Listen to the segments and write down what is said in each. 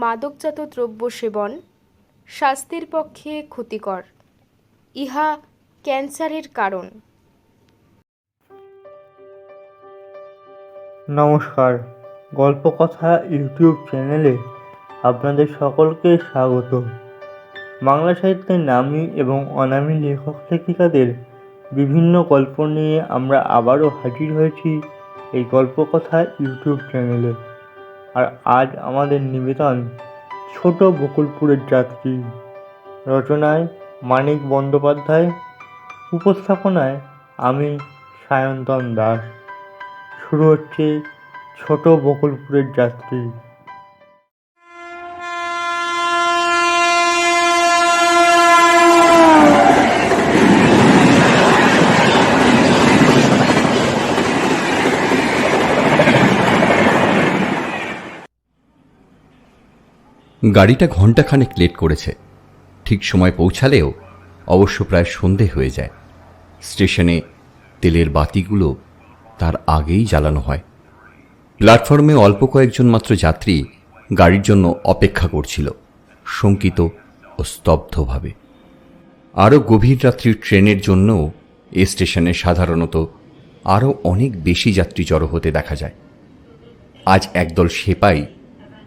মাদকজাত দ্রব্য সেবন স্বাস্থ্যের পক্ষে ক্ষতিকর। ইহা ক্যান্সারের কারণ। নমস্কার। গল্পকথা ইউটিউব চ্যানেলে আপনাদের সকলকে স্বাগত। বাংলা সাহিত্যের নামী এবং অনামী লেখক লেখিকাদের বিভিন্ন গল্প নিয়ে আমরা আবারও হাজির হয়েছি এই গল্পকথা ইউটিউব চ্যানেলে। আর আজ আমাদের নিবেদন ছোট বকুলপুরের যাত্রী রচনায় মানিক বন্দ্যোপাধ্যায়, উপস্থাপনায় আমি সায়ন্তন দাস। শুরু হচ্ছে ছোট বকুলপুরের যাত্রী গাড়িটা ঘন্টাখানেক লেট করেছে। ঠিক সময় পৌঁছালেও অবশ্য প্রায় সন্ধে হয়ে যায়। স্টেশনে তেলের বাতিগুলো তার আগেই জ্বালানো হয়। প্ল্যাটফর্মে অল্প কয়েকজন মাত্র যাত্রী গাড়ির জন্য অপেক্ষা করছিল, শঙ্কিত ও স্তব্ধভাবে। আরও গভীর রাত্রির ট্রেনের জন্যও এ স্টেশনে সাধারণত আরও অনেক বেশি যাত্রী জড়ো হতে দেখা যায়। আজ একদল সেপাই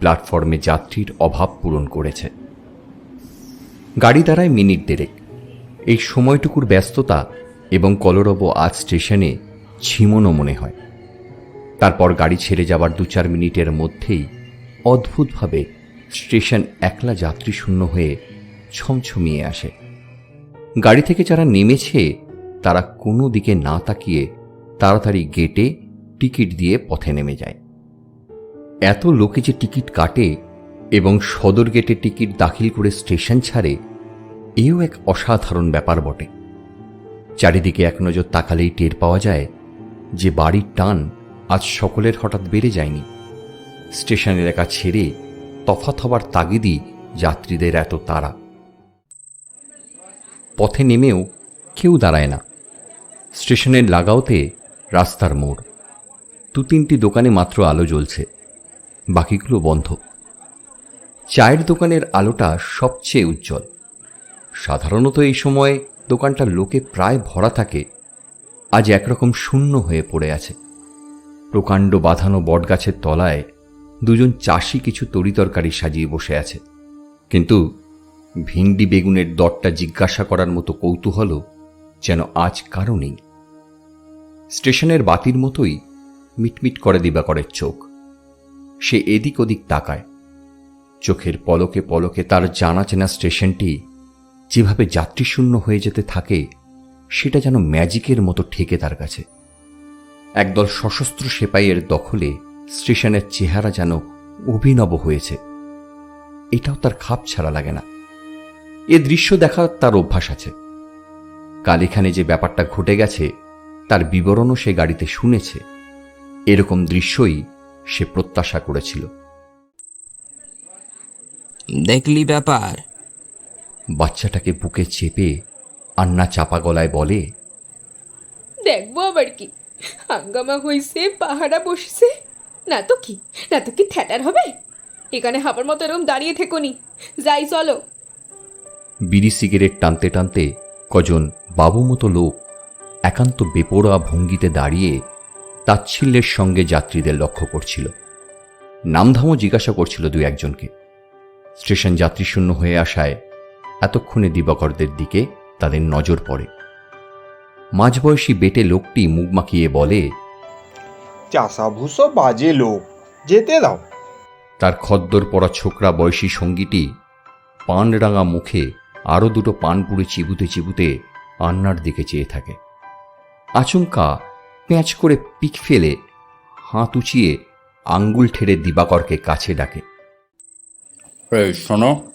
প্ল্যাটফর্মে যাত্রীর অভাব পূরণ করেছে। গাড়ি দাঁড়ায় মিনিট দেড়েক। এই সময়টুকুর ব্যস্ততা এবং কলরব আজ স্টেশনে ঝিমনো মনে হয়। তারপর গাড়ি ছেড়ে যাবার দু চার মিনিটের মধ্যেই অদ্ভুতভাবে স্টেশন একলা যাত্রী শূন্য হয়ে ছমছমিয়ে আসে। গাড়ি থেকে যারা নেমেছে, তারা কোনো দিকে না তাকিয়ে তাড়াতাড়ি গেটে টিকিট দিয়ে পথে নেমে যায়। এত লোকে যে টিকিট কাটে এবং সদর গেটে টিকিট দাখিল করে স্টেশন ছাড়ে, এও এক অসাধারণ ব্যাপার বটে। চারিদিকে এক নজর তাকালেই টের পাওয়া যায় যে বাড়ির টান আজ সকলের হঠাৎ বেড়ে যায়নি। স্টেশন এলাকা ছেড়ে তফাত হবার তাগিদই যাত্রীদের এত তাড়া। পথে নেমেও কেউ দাঁড়ায় না। স্টেশনের লাগাওতে রাস্তার মোড়। দু তিনটি দোকানে মাত্র আলো জ্বলছে। বাকিগুলো বন্ধ। চায়ের দোকানের আলোটা সবচেয়ে উজ্জ্বল। সাধারণত এই সময় দোকানটা লোকে প্রায় ভরা থাকে, আজ একরকম শূন্য হয়ে পড়ে আছে। প্রকাণ্ড বাঁধানো বটগাছের তলায় দুজন চাষি কিছু তরিতরকারি সাজিয়ে বসে আছে। কিন্তু ভিন্ডি বেগুনের দরটা জিজ্ঞাসা করার মতো কৌতূহলও যেন আজ কারও নেই। স্টেশনের বাতির মতোই মিটমিট করে দিবাকরের চোখ। সে এদিক ওদিক তাকায়। চোখের পলকে পলকে তার জানা চেনা স্টেশনটি যেভাবে যাত্রীশূন্য হয়ে যেতে থাকে, সেটা যেন ম্যাজিকের মতো ঠেকে তার কাছে। একদল সশস্ত্র সেপাইয়ের দখলে স্টেশনের চেহারা যেন অভিনব হয়েছে। এটাও তার খাপ ছাড়া লাগে না। এ দৃশ্য দেখার তার অভ্যাস আছে। কাল এখানে যে ব্যাপারটা ঘটে গেছে, তার বিবরণও সে গাড়িতে শুনেছে। এরকম দৃশ্যই সে প্রত্যাশা করেছিল। দেখলি ব্যাপার? বাচ্চাটাকে বুকে চেপে আন্না চাপা গলায় বলে দেখব আবার কি? হাঙ্গামা হইছে পাহারা বসেছে। না তো কি? না তো কি থ্যাটার হবে? এখানে হাবার মতো এরকম দাঁড়িয়ে থেকো নি। যাই চলো। বিড়ি সিগারেট টানতে টানতে কজন বাবু মতো লোক একান্ত বেপরোয়া ভঙ্গিতে দাঁড়িয়ে তাচ্ছিল্যের সঙ্গে যাত্রীদের লক্ষ্য করছিল। নামধামও জিজ্ঞাসা করছিল দু একজনকে। স্টেশন যাত্রীশূন্য হয়ে আসায় এতক্ষণে দিবাকরদের দিকে তাদের নজর পড়ে। মাঝবয়সী বেটে লোকটি মুখ মাখিয়ে বলে চাষাভুষো বাজে লোক যেতে দাও। তার খদ্দর পরা ছোকরা বয়সী সঙ্গীটি পান রাঙা মুখে আরও দুটো পান পুড়ে চিবুতে চিবুতে আন্নার দিকে চেয়ে থাকে। আচমকা প্যাঁচ করে পিক ফেলে হাত উঁচিয়ে আঙ্গুল ঠেড়ে দিবাকরকে কাছে ডাকে। এই শোনো।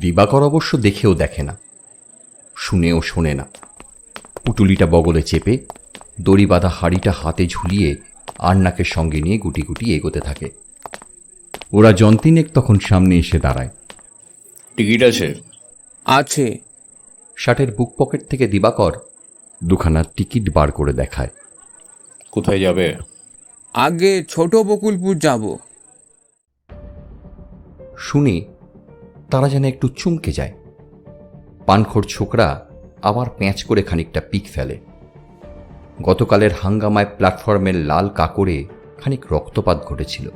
দিবাকর অবশ্য দেখেও দেখে না শুনেও শোনে না। পুটুলিটা বগলে চেপে দড়ি বাঁধা হাড়িটা হাতে ঝুলিয়ে আন্নাকে সঙ্গে নিয়ে গুটি গুটি এগোতে থাকে। ওরা যন্তিনেক তখন সামনে এসে দাঁড়ায়। টিকিট আছে? আছে। শার্টের বুক পকেট থেকে দিবাকর দুখানা টিকিট বার করে দেখায়। কোথায় যাবে? আগে ছোট বকুলপুর যাব। শুনে তারা যেন একটু চমকে যায়। পানখোর ছোকরা আবার প্যাঁচ করে খানিকটা পিক ফেলে। গতকালের হাঙ্গামায় প্ল্যাটফর্মের লাল কাকড়ে খানিক রক্তপাত ঘটেছিল।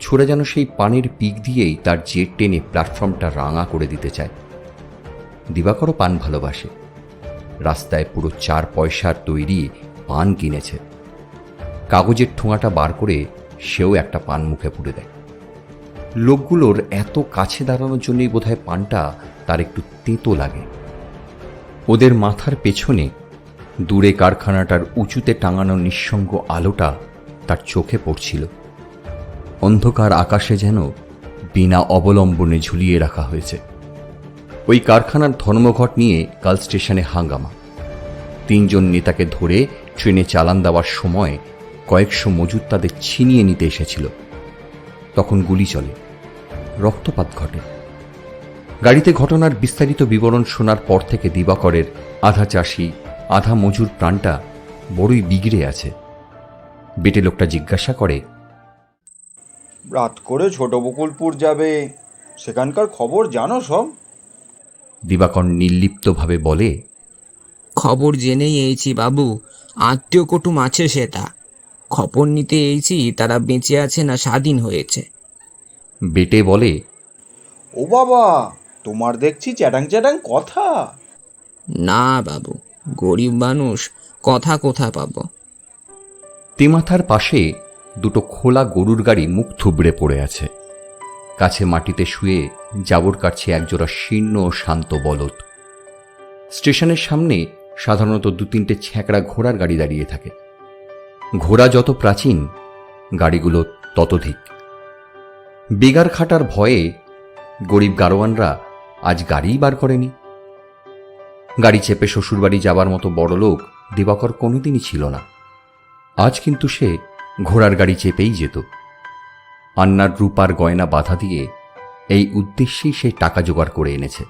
ছোড়া যেন সেই পানের পিক দিয়েই তার জেট টেনে প্ল্যাটফর্মটা রাঙা করে দিতে চায়। দিবাকরও পান ভালোবাসে। রাস্তায় পুরো চার পয়সার তৈরি পান কিনেছে। কাগজের ঠোঙাটা বার করে সেও একটা পান মুখে পুড়ে দেয়। লোকগুলোর এত কাছে দাঁড়ানোর জন্যই বোধহয় পানটা তার একটু তেতো লাগে। ওদের মাথার পেছনে দূরে কারখানাটার উঁচুতে টাঙানো নিঃসঙ্গ আলোটা তার চোখে পড়ছিল। অন্ধকার আকাশে যেন বিনা অবলম্বনে ঝুলিয়ে রাখা হয়েছে। ওই কারখানার ধর্মঘট নিয়ে কাল স্টেশনে হাঙ্গামা। তিনজন নেতাকে ধরে ট্রেনে চালান দেওয়ার সময় কয়েকশো মজুর তাদের ছিনিয়ে নিতে এসেছিল। তখন গুলি চলে। রক্তপাত ঘটে। গাড়িতে ঘটনার বিস্তারিত বিবরণ শোনার পর থেকে দিবাকরের আধা চাষি, আধা মজুর প্রাণটা বড়ই বিগড়ে আছে। বেটে লোকটা জিজ্ঞাসা করে, রাত করে ছোট বকুলপুর যাবে। সেখানকার খবর জানো সব? দিবাকর নির্লিপ্তভাবে বলে খবর জেনেই এইছি বাবু আত্মীয় কুটুম আছে সেটা। খবর নিতে এইছি তারা বেঁচে আছে না স্বাধীন হয়েছে। বেটে বলে ও বাবা তোমার দেখছি চ্যাটাং চ্যাটাং কথা। না বাবু গরিব মানুষ কথা কোথা পাবো? তেমাথার পাশে দুটো খোলা গরুর গাড়ি মুখ থুবড়ে পড়ে আছে। কাছে মাটিতে শুয়ে জাবর কাটছে একজোড়া শীর্ণ ও শান্ত বলদ। স্টেশনের সামনে সাধারণত দু তিনটে ছ্যাঁকড়া ঘোড়ার গাড়ি দাঁড়িয়ে থাকে। ঘোড়া যত প্রাচীন, গাড়িগুলো ততধিক বেগার খাটার ভয়ে গরিব গারোয়ানরা আজ গাড়িই বার করেনি। গাড়ি চেপে শ্বশুরবাড়ি যাবার মতো বড় লোক দিবাকর কোনোদিনই ছিল না। আজ কিন্তু সে ঘোড়ার গাড়ি চেপেই যেত। আন্নার রূপার গয়না বাধা দিয়ে এই উদ্দেশ্যেই সে টাকা জোগাড় করে এনেছে।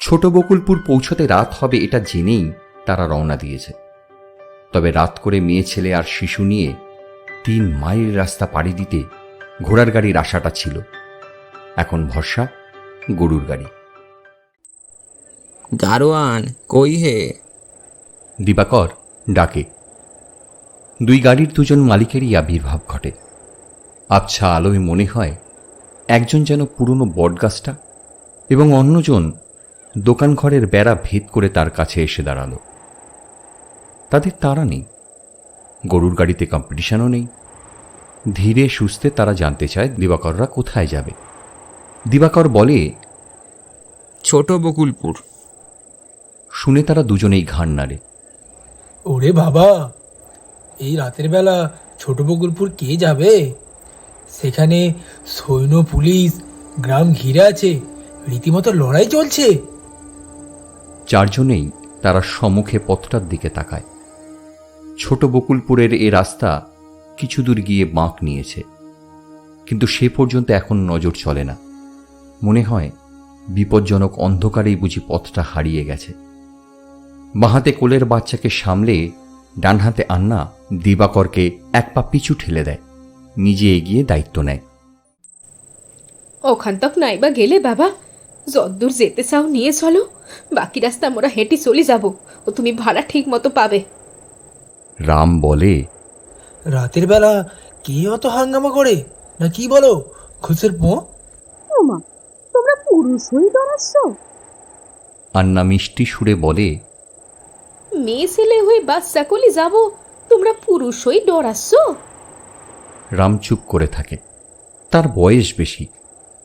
ছোট বকুলপুর পৌঁছতে রাত হবে এটা জেনেই তারা রওনা দিয়েছে। তবে রাত করে মেয়ে ছেলে আর শিশু নিয়ে তিন মাইল রাস্তা পাড়ি দিতে ঘোড়ার গাড়ির আশাটা ছিল। এখন ভরসা গরুর গাড়ি। গারোয়ান কই হে? দিবাকর ডাকে। দুই গাড়ির দুজন মালিকেরই আবির্ভাব ঘটে। আবছা আলোয় মনে হয় একজন যেন পুরনো বটগাছটা এবং অন্যজন দোকানঘরের বেড়া ভেদ করে তার কাছে এসে দাঁড়াল। তাদের তারা নেই। গরুর গাড়িতে কম্পিটিশনও নেই। ধীরে সুস্থে তারা জানতে চায় দিবাকররা কোথায় যাবে। দিবাকর বলে ছোট বকুলপুর। শুনে তারা দুজনেই ঘাড় নাড়ে। ওরে বাবা এই রাতের বেলা ছোট বকুলপুর কে যাবে? সেখানে সৈন্য, পুলিশ, গ্রাম ঘিরে আছে। রীতিমতো লড়াই চলছে। চারজনেই তারা সম্মুখে পথটার দিকে তাকায়। ছোট বকুলপুরের এ রাস্তা কিছু দূর গিয়ে বাঁক নিয়েছে। কিন্তু সে পর্যন্ত এখন নজর চলে না। মনে হয় বিপজ্জনক অন্ধকারেই বুঝি পথটা হারিয়ে গেছে। বাঁহাতে কোলের বাচ্চাকে সামলে ডান হাতে আন্না দিবাকরকে এক পা পিছু ঠেলে দেয়। নিজে এগিয়ে দায়িত্ব নেয়। ওখান তক নাইবা গেলে বাবা যদ্দূর যেতে চাও নিয়ে চলো বাকি রাস্তা আমরা হেঁটে চলে যাব ও তুমি ভাড়া ঠিক মতো পাবে। রাম বলে রাতের বেলা কে অত হাঙ্গামা করে? না কি বলো খুশের পো ওমা তোমরা পুরুষ হয়ে দাঁড়াচ্ছ আন্না মিষ্টি সুরে বলে মেয়ে ছেলে হয়ে বাচ্চা কলি যাব তোমরা পুরুষ হয়ে ডরাচ্ছ রাম চুপ করে থাকে। তার বয়স বেশি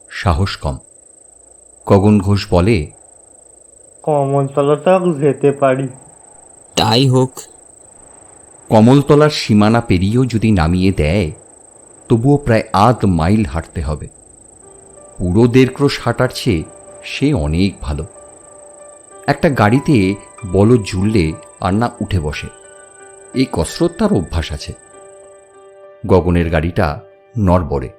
সাহস কম। গগন ঘোষ বলে কমলতলা তক যেতে পারি। তাই হোক। কমলতলার সীমানা পেরিয়েও যদি নামিয়ে দেয় তবুও প্রায় আধ মাইল হাঁটতে হবে। পুরো দেড় ক্রোশ হাঁটার চেয়ে সে অনেক ভালো। একটা গাড়িতে বলদ ঝুললে আর না উঠে বসে। এই কসরত তার অভ্যাস আছে। গগনের গাড়িটা নড়বড়ে।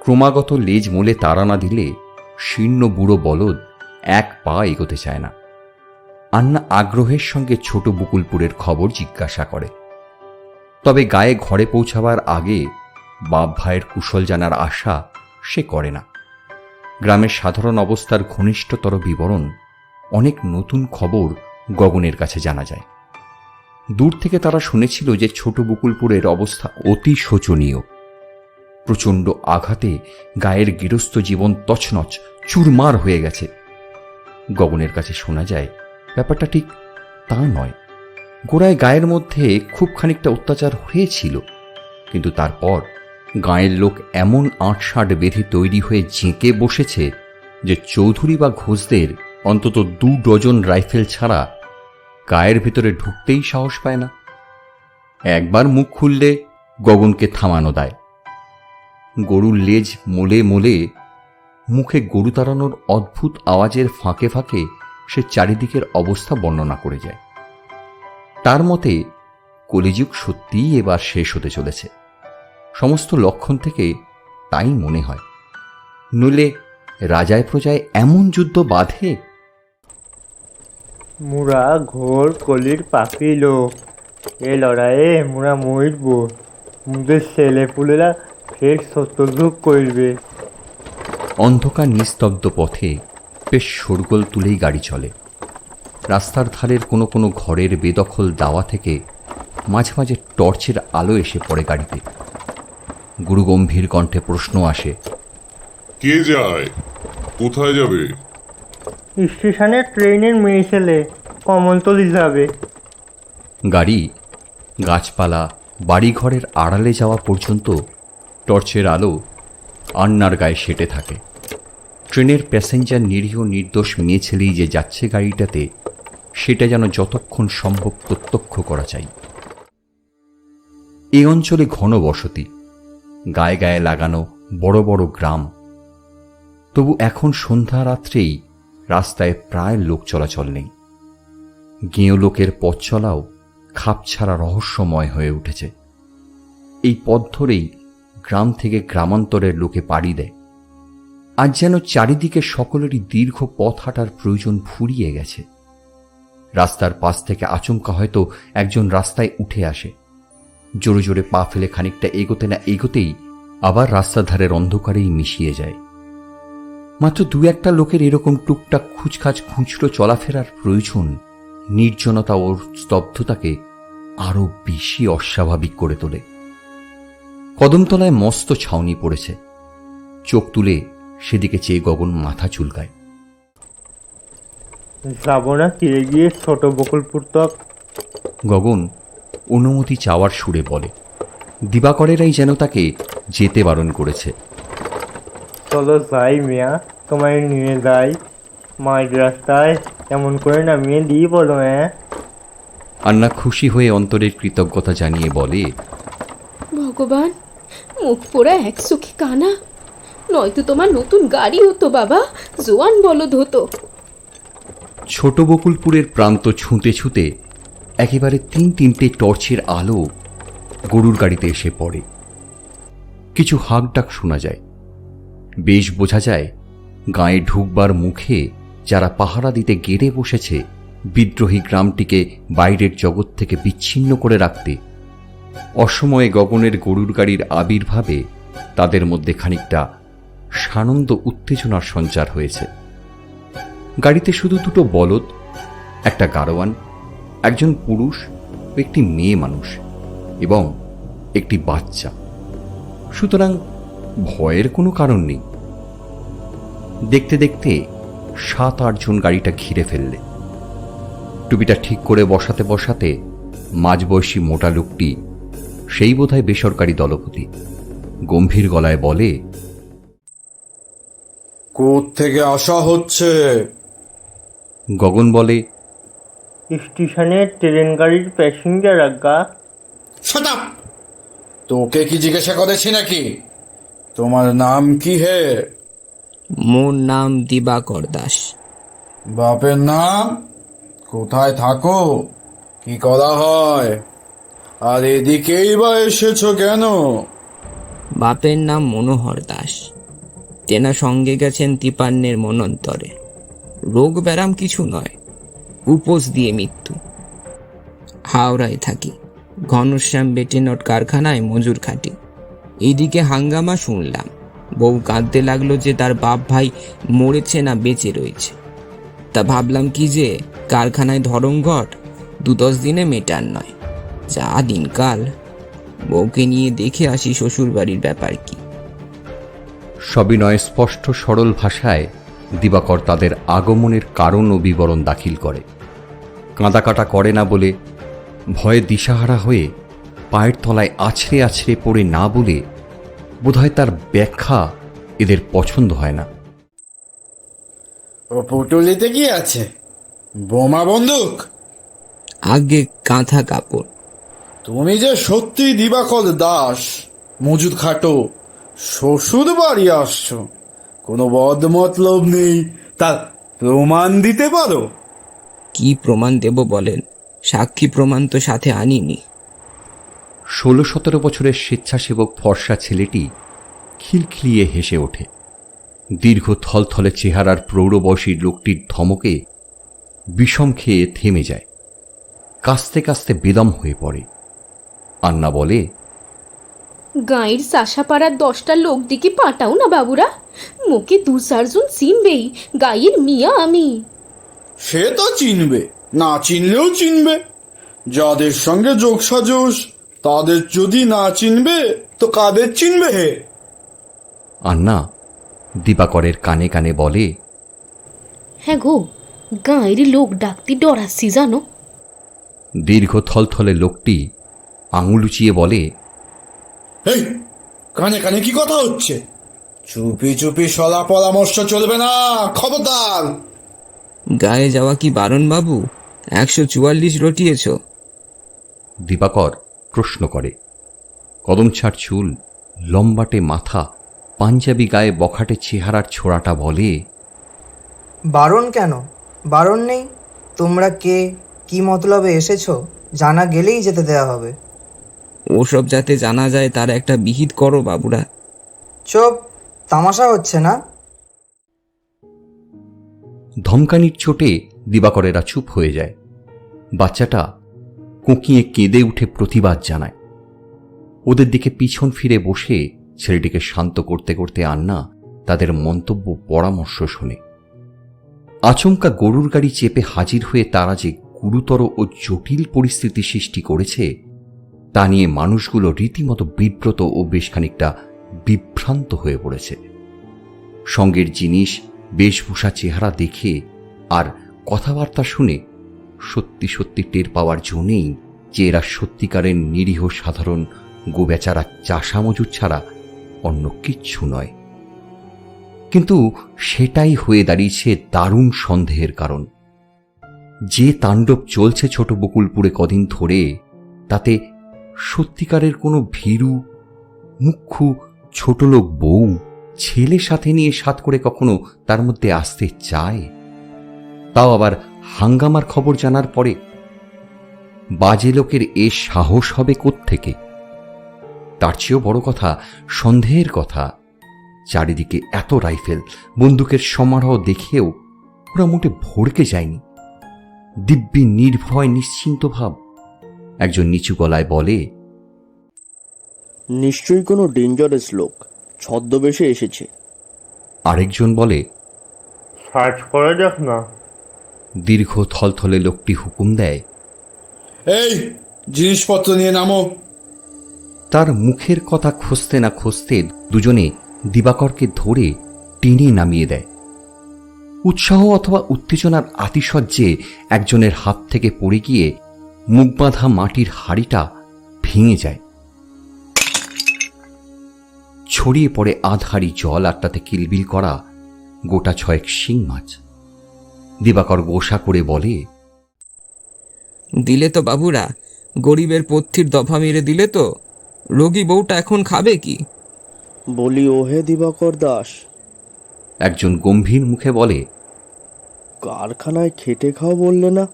ক্রমাগত লেজ মোলে তাড়া না দিলে শীর্ণ বুড়ো বলদ এক পা এগোতে চায় না। আন্না আগ্রহের সঙ্গে ছোট বকুলপুরের খবর জিজ্ঞাসা করে। তবে গায়ে ঘরে পৌঁছাবার আগে বাপ ভাইয়ের কুশল জানার আশা সে করে না। গ্রামের সাধারণ অবস্থার ঘনিষ্ঠতর বিবরণ অনেক নতুন খবর গগনের কাছে জানা যায়। দূর থেকে তারা শুনেছিল যে ছোট বকুলপুরের অবস্থা অতি শোচনীয়। প্রচণ্ড আঘাতে গায়ের গৃহস্থ জীবন তছনছ, চুরমার হয়ে গেছে। গগনের কাছে শোনা যায়, ব্যাপারটা ঠিক তা নয়। গোড়ায় গায়ের মধ্যে খুব খানিকটা অত্যাচার হয়েছিল, কিন্তু তারপর গায়ের লোক এমন আঁটসাঁট বেঁধে তৈরি হয়ে জেঁকে বসেছে যে চৌধুরী বা ঘোষদের অন্তত দু ডজন রাইফেল ছাড়া গায়ের ভিতরে ঢুকতেই সাহস পায় না। একবার মুখ খুললে গগনকে থামানো দেয়। গরুর লেজ মোলে মোলে মুখে গরু তাড়ানোর অদ্ভুত আওয়াজের ফাঁকে ফাঁকে সে চারিদিকের অবস্থা বর্ণনা করে যায়। তার মতে, কলিযুগ সত্যিই এবার শেষ হতে চলেছে। সমস্ত লক্ষণ থেকে তাই মনে হয়। নইলে রাজায় প্রজায় এমন যুদ্ধ বাঁধে মুরা ঘোর কলির পাখি লোক। এ লড়াইয়ে মুরা মরব। মুদের ছেলে পুলেরা ফের সত্যযুগ করবে। অন্ধকার নিস্তব্ধ পথে বেশ শোরগোল তুলেই গাড়ি চলে। রাস্তার ধারের কোনো কোনো ঘরের বেদখল দাওয়া থেকে মাঝে মাঝে টর্চের আলো এসে পড়ে গাড়িতে। গুরুগম্ভীর কণ্ঠে প্রশ্ন আসে কে যায়? কোথায় যাবে? স্টেশনে ট্রেনের মেয়ে ছেলে কমলতলি যাবে গাড়ি, গাছপালা, বাড়িঘরের আড়ালে যাওয়া পর্যন্ত টর্চের আলো আন্নার গায়ে সেটে থাকে। ট্রেনের প্যাসেঞ্জার নিরীহ নির্দোষ মেয়ে ছেলেই যে যাচ্ছে গাড়িটাতে, সেটা যেন যতক্ষণ সম্ভব প্রত্যক্ষ করা চাই। এই অঞ্চলে ঘন বসতি, গায়ে গায়ে লাগানো বড় বড় গ্রাম। তবু এখন সন্ধ্যা রাত্রেই রাস্তায় প্রায় লোক চলাচল নেই। গেঁয়ো লোকের পথ চলাও খাপ ছাড়া রহস্যময় হয়ে উঠেছে। এই পথ ধরেই গ্রাম থেকে গ্রামান্তরের লোকে পাড়ি দেয়। আজ যেন চারিদিকে সকলেরই দীর্ঘ পথ হাঁটার প্রয়োজন ফুরিয়ে গেছে। রাস্তার পাশ থেকে আচমকা হয়তো একজন রাস্তায় উঠে আসে। জোরে জোরে পা ফেলে খানিকটা এগোতে না এগোতেই আবার রাস্তার ধারের অন্ধকারেই মিশিয়ে যায়। মাত্র দু একটা লোকের এরকম টুকটাক খুচখাচ খুঁচলো চলাফেরার প্রয়োজন নির্জনতা ওর স্তব্ধতাকে আরও বেশি অস্বাভাবিক করে তোলে। কদমতলায় মস্ত ছাউনি পড়েছে। চোখ তুলে সেদিকে চেয়ে গগন মাথা চুলকায়। যাব না ফিরে গিয়ে ছোট বকুলপুর তক। গগন অনুমতি চাওয়ার সুরে বলে দিবাকরেরাই যেন তাকে যেতে বারণ করেছে। চলো যাই মিয়া। তোমায় নিয়ে যাই। মাঝ রাস্তায় এমন করে নামিয়ে দিই বলো হ্যাঁ? আন্না খুশি হয়ে অন্তরের কৃতজ্ঞতা জানিয়ে বলে ভগবান মুখ পোড়া এক সুখী কানা। নয়তো তোমার নতুন গাড়ি হতো বাবা জোয়ান বলদ হতো। ছোট বকুলপুরের প্রান্ত ছুঁতে ছুঁতে একেবারে তিন তিনটে টর্চের আলো গরুর গাড়িতে এসে পড়ে। কিছু হাঁক ডাক শোনা যায়। বেশ বোঝা যায় গায়ে ঢুকবার মুখে যারা পাহারা দিতে গেড়ে বসেছে, বিদ্রোহী গ্রামটিকে বাইরের জগৎ থেকে বিচ্ছিন্ন করে রাখতে। অসময়ে গগনের গরুর গাড়ির আবির্ভাবে তাদের মধ্যে খানিকটা সানন্দ উত্তেজনার সঞ্চার হয়েছে। গাড়িতে শুধু দুটো বলদ, একটা গারোয়ান, একজন পুরুষ ও একটি মেয়ে মানুষ এবং একটি বাচ্চা। সুতরাং ভয়ের কোনো কারণ নেই। দেখতে দেখতে সাত আটজন গাড়িটা ঘিরে ফেললে। টুপিটা ঠিক করে বসাতে বসাতে মাঝবয়সী মোটা লোকটি সেই বোধহয় বেসরকারি দলপতি গম্ভীর গলায় বলে থেকে আসা হচ্ছে? গগন বলে স্টেশনে ট্রেন গাড়ির প্যাসেঞ্জার আজ্ঞা। তোকে কি জিজ্ঞাসা করেছি নাকি? তোমার নাম কি হে? মোর নাম দিবাকর দাস। বাপের নাম? কোথায় থাকো? কি করা হয়? আর এদিকেই বা এসেছ কেন? বাপের নাম মনোহর দাস। তেনা সঙ্গে গেছেন তিপান্নের মনন্তরে। রোগ ব্যারাম কিছু নয় উপোস দিয়ে মৃত্যু। হাওড়ায় থাকি ঘনশ্যাম বেটিনট কারখানায় মজুর খাটি। এদিকে হাঙ্গামা শুনলাম। বউ কাঁদতে লাগল যে তার বাপ ভাই মরেছে না বেঁচে রয়েছে। তা ভাবলাম কি যে, কারখানায় ধরমঘট দু দশ দিনে মেটার নয়। যা দিনকাল। বউকে নিয়ে দেখে আসি শ্বশুর বাড়ির ব্যাপার কি। সবিনয় স্পষ্ট সরল ভাষায় দিবাকর তাদের আগমনের কারণ ও বিবরণ দাখিল করে। কাঁদাকাটা করে না বলে ভয়ে দিশাহারা হয়ে পায়ের তলায় আছড়ে আছড়ে পড়ে না বলে বোধহয় তার ব্যাখ্যা এদের পছন্দ হয় না। ও পুটুলিতে কি আছে? বোমা বন্দুক? আগে কাঁথা কাপড়। তুমি যে সত্যি দিবাকর দাস মজুদ খাটো শ্বশুর বাড়ি আসছো কোনো বদমতলব নেই তার প্রমাণ দিতে পারো? কি প্রমাণ দেব বলেন? সাক্ষী প্রমাণ তো সাথে আনিনি। ষোলো সতেরো বছরের স্বেচ্ছাসেবক ফর্সা ছেলেটি খিলখিলিয়ে হেসে ওঠে। দীর্ঘ থলথলে চেহারার প্রৌঢ়বয়সী লোকটির ধমকে বিষম খেয়ে থেমে যায়। কাস্তে কাস্তে বেদম হয়ে পড়ে। আন্না বলে গাঁয়ের চাষাপাড়ার দশটা লোক দিকে পাঠাও না বাবুরা। মোকে দু চারজন চিনবেই গায়ের মিয়া আমি। সে তো চিনবে না চিনলেও চিনবে। যাদের সঙ্গে যোগ সাজস তাদের যদি না চিনবে তো কাদের চিনবে হে? আন্না দিবাকরের কানে কানে বলে হ্যাঁ গো গাঁয়ের লোক ডাকতে ডরাচ্ছি জানো? দীর্ঘ থলথলে লোকটি আঙুল উঁচিয়ে বলে এই কানে কানে কি কথা হচ্ছে? চুপি চুপি সলা পরামর্শ চলবে না খবরদার! গায়ে যাওয়া কি বারণ বাবু? একশো চুয়াল্লিশ রটিয়েছ। দিবাকর প্রশ্ন করে। কদম ছাড় চুল লম্বাটে মাথা পাঞ্জাবি গায়ে বখাটে চেহারার ছোড়াটা বলে বারণ কেন? বারণ নেই? তোমরা কে কি মতলবে এসেছ? জানা গেলেই যেতে দেওয়া হবে। ওসব যাতে জানা যায় তার একটা বিহিত করো বাবুরা। চোপ তামাশা হচ্ছে না? ধমকানির চোটে দিবাকরেরা চুপ হয়ে যায়। বাচ্চাটা কুঁকিয়ে কেঁদে উঠে প্রতিবাদ জানায়। ওদের দিকে পিছন ফিরে বসে ছেলেটিকে শান্ত করতে করতে আন্না তাদের মন্তব্য, পরামর্শ শোনে। আচমকা গরুর গাড়ি চেপে হাজির হয়ে তারা যে গুরুতর ও জটিল পরিস্থিতি সৃষ্টি করেছে, তা নিয়ে মানুষগুলো রীতিমতো বিব্রত ও বেশ খানিকটা বিভ্রান্ত হয়ে পড়েছে। সঙ্গের জিনিস, বেশভূষা চেহারা দেখে আর কথাবার্তা শুনে সত্যি সত্যি টের পাওয়ার জন্যেই যে এরা সত্যিকারের নিরীহ সাধারণ গোবেচারা চাষা মজুর ছাড়া অন্য কিচ্ছু নয়। কিন্তু সেটাই হয়ে দাঁড়িয়েছে দারুণ সন্দেহের কারণ। যে তাণ্ডব চলছে ছোট বকুলপুরে কদিন ধরে, তাতে সত্যিকারের কোনো ভীরু, মুখ্যু, ছোট লোক বউ, ছেলে সাথে নিয়ে সাত করে কখনো তার মধ্যে আসতে চায়? তাও আবার হাঙ্গামার খবর জানার পরে বাজে লোকের এ সাহস হবে থেকে তার চেয়েও বড় কথা সন্দেহের কথা চারিদিকে এত রাইফেল বন্দুকের সমারোহ দেখেও ওরা মোটে ভরকে যায়নি। দিব্যি নির্ভয় নিশ্চিন্ত ভাব। একজন নিচু গলায় বলে নিশ্চয়ই কোনো ডেঞ্জারাস লোক ছদ্মবেশে এসেছে। আরেকজন বলে সার্চ করা যাক না। দীর্ঘ থলথলে লোকটি হুকুম দেয় এই জিনিসপত্র নিয়ে নামো। তার মুখের কথা খুঁজতে না খুঁজতে দুজনে দিবাকরকে ধরে টেনে নামিয়ে দেয়। উৎসাহ অথবা উত্তেজনার আতিশয্যে একজনের হাত থেকে পড়ে গিয়ে মুখ বাঁধা মাটির হাড়িটা ভেঙে যায়। ছড়িয়ে পড়ে আধারি জল আর তাতে কিলবিল করা গোটা ছয়েক শিং মাছ। দিবাকর গোসা করে বলে দিলে তো বাবুরা গরিবের পথ্যির দফা মেরে দিলে তো রোগী বউটা এখন খাবে কি? বলি ওহে দিবাকর দাস। একজন গম্ভীর মুখে বলে কারখানায় খেটে খাও বললে না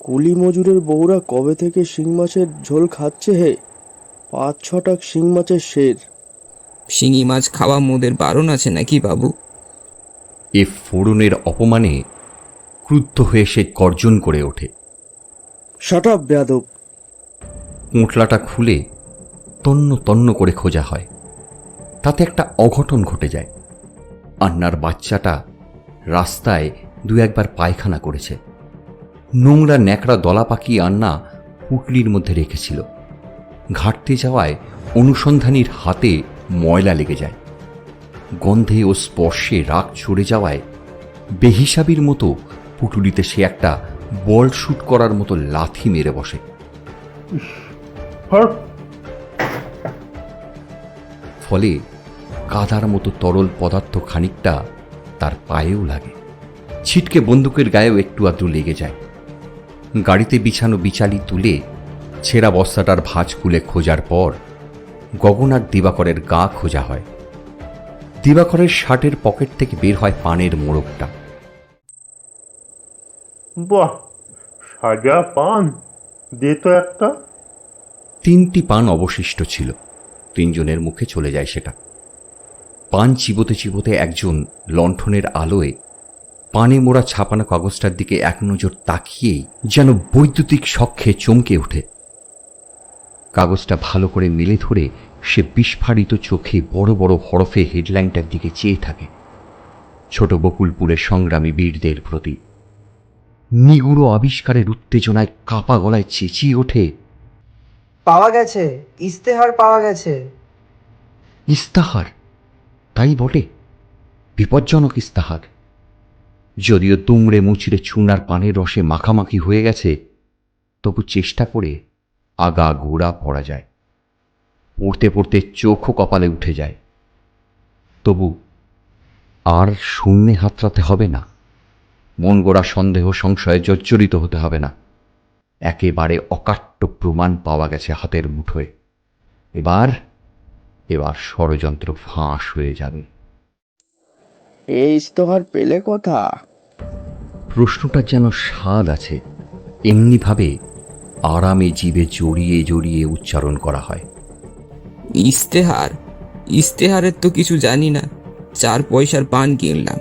কুলি মজুরের বউরা কবে থেকে শিং মাছের ঝোল খাচ্ছে হে? পাঁচ ছটাক শিং মাছের শের শিঙি মাছ খাওয়া মোদের বারণ আছে নাকি বাবু? এ ফোড়নের অপমানে ক্রুদ্ধ হয়ে সে গর্জন করে ওঠে। শাটাপ বেয়াদব কোঁটলাটা খুলে তন্ন তন্ন করে খোঁজা হয়। তাতে একটা অঘটন ঘটে যায়। আন্নার বাচ্চাটা রাস্তায় দু একবার পায়খানা করেছে। নোংরা ন্যাকড়া দলা পাকি আন্না পুটলির মধ্যে রেখেছিল। ঘাটতে যাওয়ায় অনুসন্ধানীর হাতে ময়লা লেগে যায়। গন্ধে ও স্পর্শে রাগ চড়ে যাওয়ায় বেহিসাবির মতো পুটুলিতে সে একটা বল শুট করার মতো লাথি মেরে বসে। ফলে কাদার মতো তরল পদার্থ খানিকটা তার পায়েও লাগে। ছিটকে বন্দুকের গায়েও একটু আধটু লেগে যায়। গাড়িতে বিছানো বিচালি তুলে ছেঁড়া বস্তাটার ভাঁজ খুলে খোঁজার পর গগনার দিবাকরের গা খোঁজা হয়। দিবাকরের শার্টের পকেট থেকে বের হয় পানের মোড়কটা। বাহ, সাজা পান। দে তো একটা। তিনটি পান অবশিষ্ট ছিল। তিনজনের মুখে চলে যায় সেটা। পান চিবোতে চিবোতে একজন লণ্ঠনের আলোয় পানে মোড়া ছাপানো কাগজটার দিকে এক নজর তাকিয়েই যেন বৈদ্যুতিক শখে চমকে ওঠে। কাগজটা ভালো করে মেলে ধরে সে বিস্ফারিত চোখে বড় বড় হরফে হেডলাইনটার দিকে চেয়ে থাকে। ছোট বকুলপুরের সংগ্রামী বীরদের প্রতি নিগুড়ো আবিষ্কারের উত্তেজনায় কাপা গলায় চেঁচিয়ে ওঠে পাওয়া গেছে ইস্তেহার পাওয়া গেছে। ইস্তাহার তাই বটে বিপজ্জনক ইস্তাহার যদিও তুমড়ে মুচড়ে চুনার পানের রসে মাখামাখি হয়ে গেছে তবু চেষ্টা করে আগা গোড়া পড়া যায়। পড়তে পড়তে চোখও কপালে উঠে যায়। তবু আর শূন্যে হাতড়াতে হবে না। মন গোড়া সন্দেহ সংশয়ে জর্জরিত হতে হবে না। একেবারে অকাট্য প্রমাণ পাওয়া গেছে হাতের মুঠোয়। এবার এবার ষড়যন্ত্র ফাঁস হয়ে যাবে। এই ইস্তহার পেলে কথা? প্রশ্নটার যেন স্বাদ আছে এমনিভাবে আরামে জীবে জড়িয়ে জড়িয়ে উচ্চারণ করা হয়। ইস্তেহার ইস্তেহারের তো কিছু জানি না। চার পয়সার পান কিনলাম।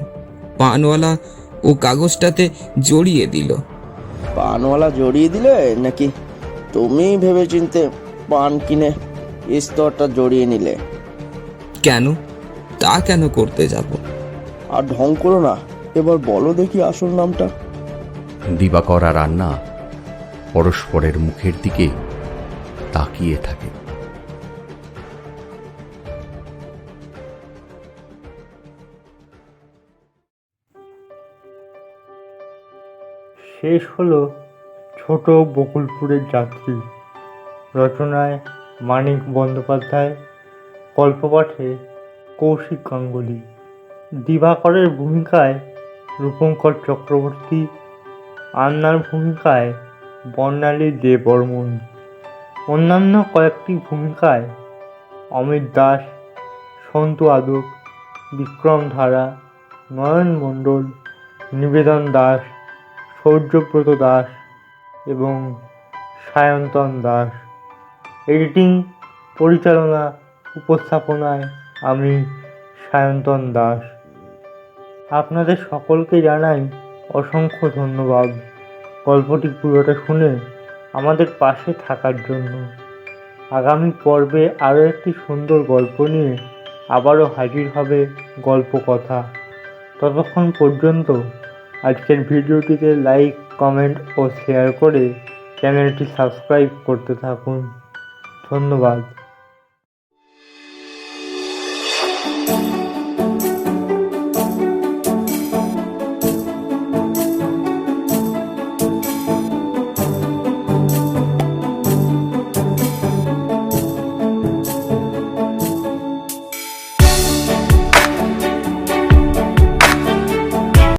পানওয়ালা ও কাগজটাতে জড়িয়ে দিল। পানওয়ালা জড়িয়ে দিলে নাকি? তুমি ভেবে চিনতে পান কিনে স্তরটা জড়িয়ে নিলে। কেন? তা কেন করতে যাব? আর ঢং করো না। এবার বলো দেখি আসল নামটা। দিবাকর আর রান্না পরস্পরের মুখের দিকে তাকিয়ে থাকে। শেষ হলো ছোট বকুলপুরের যাত্রী। রচনায় মানিক বন্দ্যোপাধ্যায়, গল্পপাঠে কৌশিক গাঙ্গুলি। দিবাকরের ভূমিকায় রূপঙ্কর চক্রবর্তী। আন্নার ভূমিকায় বর্ণালী দে বর্মন অন্যান্য কয়েকটি ভূমিকায় অমিত দাস, সন্তু আদক, বিক্রম ধারা, নয়ন মণ্ডল, নিবেদন দাস সৌর্যব্রত দাস এবং সায়ন্তন দাস। এডিটিং পরিচালনা, উপস্থাপনায় আমি সায়ন্তন দাস। আপনাদের সকলকে জানাই অসংখ্য ধন্যবাদ। গল্পটি পুরোটা শুনে আমাদের পাশে থাকার জন্য। আগামী পর্বে আরও একটি সুন্দর গল্প নিয়ে আবারও হাজির হবে গল্প কথা ততক্ষণ পর্যন্ত আজকের ভিডিওটিতে লাইক কমেন্ট ও শেয়ার করে চ্যানেলটি সাবস্ক্রাইব করতে থাকুন। ধন্যবাদ।